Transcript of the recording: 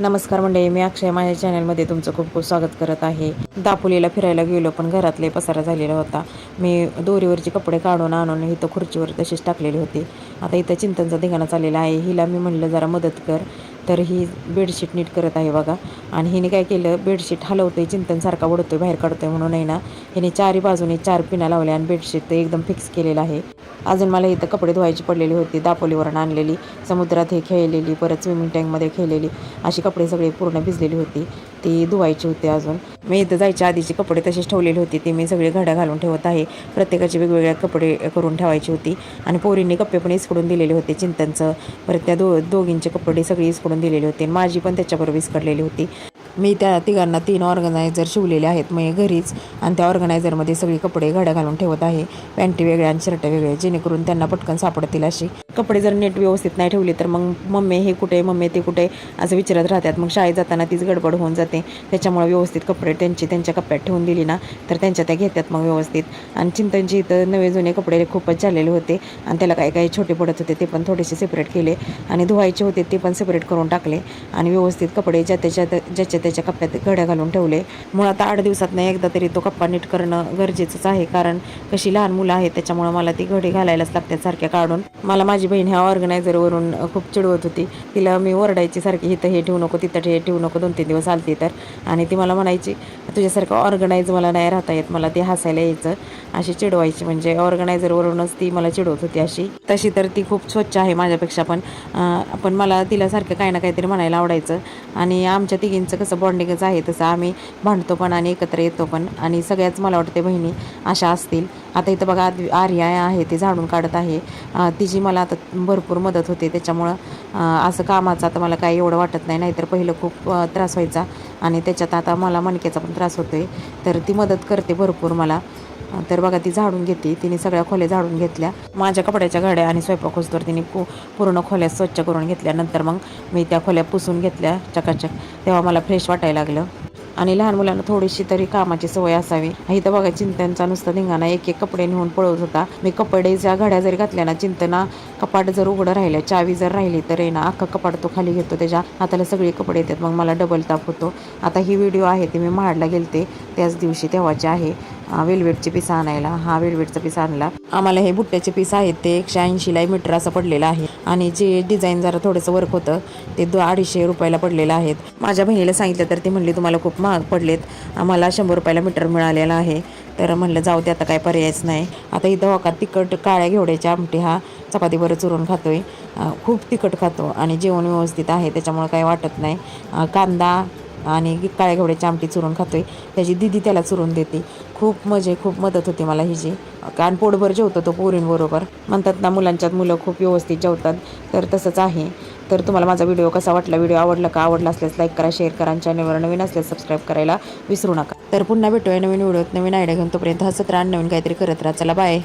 नमस्कार मंडळी मी अक्षय. माझ्या चॅनलमध्ये तुमचं खूप खूप स्वागत करत आहे. दापोलीला फिरायला गेलो पण घरातले पसारा झालेला होता. मी दोरीवरचे कपडे काढून आणून इथं खुर्चीवर तशीच टाकलेली होती. आता इथं चिंतनचा धिंगाणा चाललेला आहे. हिला मी म्हणलं जरा मदत कर. तर ही बेडशीट नीट करत आहे बघा. आणि हिने काय केलं बेडशीट हलवतोय चिंतनसारखा वडतोय बाहेर काढतोय म्हणून आहे ना हिने चारी बाजूने चार पिना लावल्या आणि बेडशीट तर एकदम फिक्स केलेलं आहे. अजून मला इथं कपडे धुवायची पडलेली होती दापोलीवरून आणलेली समुद्रात हे खेळलेली परत स्विमिंग टँकमध्ये खेळलेली अशी कपडे सगळे पूर्ण भिजलेली होती. ती धुवायची होती अजून. मी इथं जायच्या आधीची कपडे तसेच ठेवलेली होती. ती मी सगळे घड्या घालून ठेवत आहे. प्रत्येकाचे वेगवेगळ्या कपडे करून ठेवायची होती. आणि पोरींनी कप्पे पण इसकडून दिलेले होते चिंतनचं. परत त्या दो दोघींचे कपडे सगळे इसकडून दिलेले होते. आणि माझी पण त्याच्याबरोबर इसकडलेली होती. मी त्या तिघांना तीन ऑर्गनायझर शिवलेले आहेत. मी घरीच आणि त्या ऑर्गनायझरमध्ये सगळी कपडे घड्या घालून ठेवत आहे. पॅन्टी वेगळे आणि शर्ट वेगळे जेणेकरून त्यांना पटकन सापडतील अशी. कपडे जर नीट व्यवस्थित नाही ठेवले तर मग मम्मी हे कुठे मम्मी ते कुठे असं विचारत राहतात. मग शाळेत जाताना तीच गडबड होऊन जाते. त्याच्यामुळे व्यवस्थित कपडे त्यांची त्यांच्या कप्प्यात ठेवून दिली ना तर त्यांच्या त्या घेतात मग व्यवस्थित. आणि चिंतनची इथं नवे जुने कपडे खूपच झालेले होते. आणि त्याला काही काही छोटे पडत होते ते पण थोडेसे सेपरेट केले. आणि धुवायचे होते ते पण सेपरेट करून टाकले. आणि व्यवस्थित कपडे ज्या त्याच्या ज्याच्या त्याच्या कप्प्यात घड्या घालून ठेवले. मुळात आठ दिवसात नाही एकदा तरी तो कप्पा नीट करणं गरजेचंच आहे. कारण कशी लहान मुलं आहेत त्याच्यामुळे मला ती घडी घालायलाच लागतात सारख्या काढून. मला माझी बहीण ह्या ऑर्गनायझरवरून खूप चिडवत होती. तिला मी ओरडायची सारखी इथं हे ठेवू नको तिथं हे ठेवू नको दोन तीन दिवस आलती तर. आणि ती मला म्हणायची तुझ्यासारखं ऑर्गनाईज मला नाही राहता येत मला ते हसायला यायचं. अशी चिडवायची म्हणजे ऑर्गनायझरवरूनच ती मला चिडवत होती अशी. तशी तर ती खूप स्वच्छ आहे माझ्यापेक्षा पण पण मला तिला सारखं काही ना काहीतरी म्हणायला आवडायचं. आणि आमच्या तिघींचं कसं बॉन्डिंगच आहे तसं आम्ही भांडतो पण आणि एकत्र येतो पण. आणि सगळ्याच मला वाटते बहिणी अशा असतील. आता इथं बघा आद- आर्या आहे ती झाडून काढत आहे. तिची मला आता भरपूर मदत होते. त्याच्यामुळं असं कामाचं आता मला काही एवढं वाटत नाही. नाहीतर पहिलं खूप त्रास व्हायचा. आणि त्याच्यात आता मला मणक्याचा पण त्रास होतो आहे तर ती मदत करते भरपूर मला. तर बघा ती झाडून घेते. तिने सगळ्या खोल्या झाडून घेतल्या. माझ्या कपड्याच्या घड्या आणि स्वयंपाकहोस्तर तिने पू पूर्ण खोल्या स्वच्छ करून घेतल्यानंतर मग मी त्या खोल्या पुसून घेतल्या चकाचक. तेव्हा मला फ्रेश वाटायला लागलं. आणि लहान मुलांना थोडीशी तरी कामाची सवय असावी. इथं बघा चिंतनचा नुसता धिंगाणा. एक एक कपडे नेऊन पळवत होता. मी कपडेच्या घड्या जरी घातल्या ना चिंतना कपाट जर उघडं राहिलं चावी जर राहिली तर ना अख्खा कपाट तो खाली घेतो. त्याच्या हाताला सगळे कपडे येतात. मग मला डबल ताप होतो. आता ही व्हिडिओ आहे ती मी महाडला गेलते. त्याच दिवशी तेव्हाची आहे. वेलवेटचे पीस आणायला हा वेलवेटचा पीस आणला. आम्हाला हे बुट्ट्याचे पीस आहेत ते एकशे ऐंशीला मीटर असं पडलेलं आहे. आणि जे डिझाईन जरा थोडंसं वर्क होतं ते दो अडीचशे रुपयाला पडलेलं आहेत. माझ्या बहिणीला सांगितलं तर ती म्हणली तुम्हाला खूप महाग पडलेत. आम्हाला शंभर रुपयाला मीटर मिळालेला आहे. तर म्हणलं जाऊ दे आता काय पर्यायच नाही. आता इथं हो वाकात तिखट काळ्या घेवड्याच्या आमटी हा चपातीवर चुरून खातोय. खूप तिखट खातो आणि जेवण व्यवस्थित आहे त्याच्यामुळे काही वाटत नाही. कांदा आणि काळ्या घोड्याची आमटी चुरून खातोय. त्याची दिदी त्याला चुरून देते. खूप मजे खूप मदत होते मला हिची कारण पोटभर जेवतो तो पोरींबरोबर म्हणतात ना मुलांच्यात मुलं खूप व्यवस्थित जेवतात. तर तसंच आहे. तर तुम्हाला माझा व्हिडिओ कसा वाटला व्हिडिओ आवडला का आवडला असल्यास लाईक करा शेअर करा आणि चॅनलवर नवीन असल्यास सबस्क्राईब करायला विसरू नका. तर पुन्हा भेटूया नवीन व्हिडिओत नवीन आयडिया घेऊन तोपर्यंत हसत राहा नवीन काहीतरी करत राहा. चला बाय